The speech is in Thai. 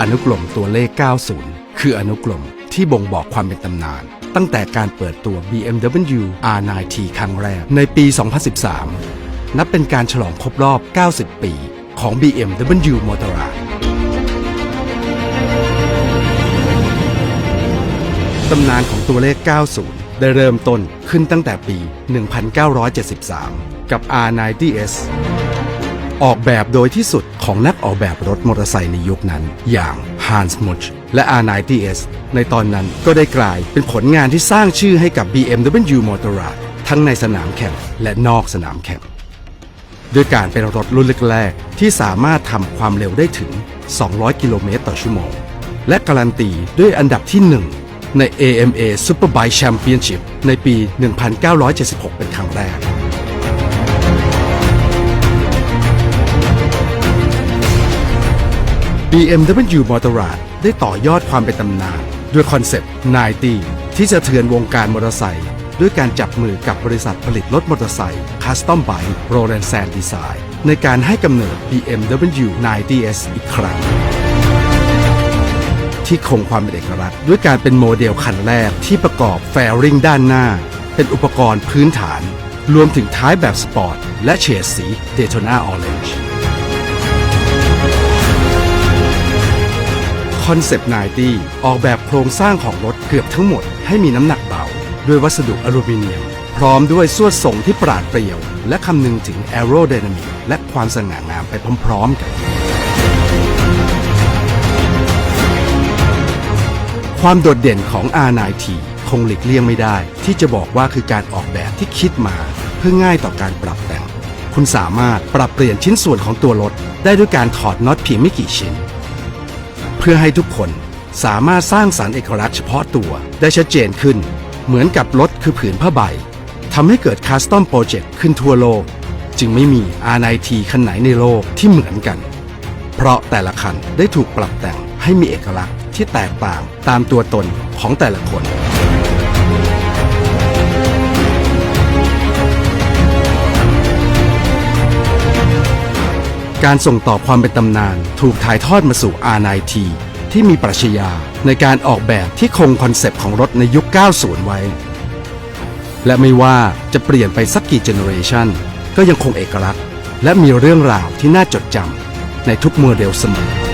อนุกรมตัวเลข 90 คืออนุกรมที่บ่งบอกความเป็นตำนาน ตั้งแต่การเปิดตัว BMW R9T ครั้งแรกในปี 2013 นับเป็นการฉลองครบรอบ 90 ปีของ BMW Motorrad ตำนานของตัวเลข 90 ได้เริ่มต้นขึ้นตั้งแต่ปี 1973 กับ R90S ออกแบบโดยที่สุด ของนักออกแบบรถมอเตอร์ไซค์ในยุคนั้น อย่าง Hans Much และ R90S ในตอนนั้นก็ได้กลายเป็นผลงานที่สร้างชื่อให้กับ BMW Motorrad ทั้งในสนามแข่งและนอกสนามแข่งด้วยการเป็นรถรุ่นแรกๆที่สามารถทำความเร็วได้ถึง 200 กิโลเมตรต่อชั่วโมง และการันตีด้วยอันดับที่ 1 ใน AMA Superbike Championship ในปี 1976 เป็นครั้งแรก BMW Motorrad ได้ต่อยอดความเป็นตำนาน ด้วยคอนเซปต์90ที่จะเทือนวงการมอเตอร์ไซค์ด้วยการจับมือกับบริษัทผลิตรถมอเตอร์ไซค์ Custom Bike Roland Sand Design ในการให้กำเนิด BMW 90S อีกครั้ง ที่คงความเป็นเอกลักษณ์ด้วยการเป็นโมเดลคันแรกที่ประกอบแฟริงด้านหน้า เป็นอุปกรณ์พื้นฐาน รวมถึงท้ายแบบสปอร์ต และเฉดสี Daytona Orange คอนเซปต์90 ออกแบบโครงสร้างของรถเกือบทั้งหมดให้มีน้ำหนักเบา ด้วยวัสดุอลูมิเนียม พร้อมด้วยสวดทรงที่ปราดเปรียว และคำนึงถึงแอโร d y นามิกและความสง่างามไปพร้อมๆกัน ความโดดเด่นของ R9T คงหลีกเลี่ยงไม่ได้ ที่จะบอกว่าคือการออกแบบที่คิดมาเพื่อง่ายต่อการปรับแต่ง คุณสามารถปรับเปลี่ยนชิ้นส่วนของตัวรถ ได้ด้วยการถอดน็อตเพียงไม่กี่ชิ้น พื่อให้ทุกคนสามารถสร้างสรรค์เอกลักษณ์เฉพาะตัวได้ชัดเจนขึ้น เหมือนกับรถคือผืนผ้าใบทำให้เกิดคัสตอมโปรเจกต์ขึ้นทั่วโลก จึงไม่มี R9T คันไหนในโลกที่เหมือนกัน เพราะแต่ละคันได้ถูกปรับแต่งให้มีเอกลักษณ์ที่แตกต่างตามตัวตนของแต่ละคน การส่งต่อความเป็นตำนาน ถูกถ่ายทอดมาสู่ R9T ที่มีปรัชญาในการออกแบบที่คงคอนเซปต์ของรถในยุค 90 ไว้ และไม่ว่าจะเปลี่ยนไปสักกี่เจเนอเรชันก็ยังคงเอกลักษณ์ และมีเรื่องราวที่น่าจดจำในทุกโมเดลเสมอ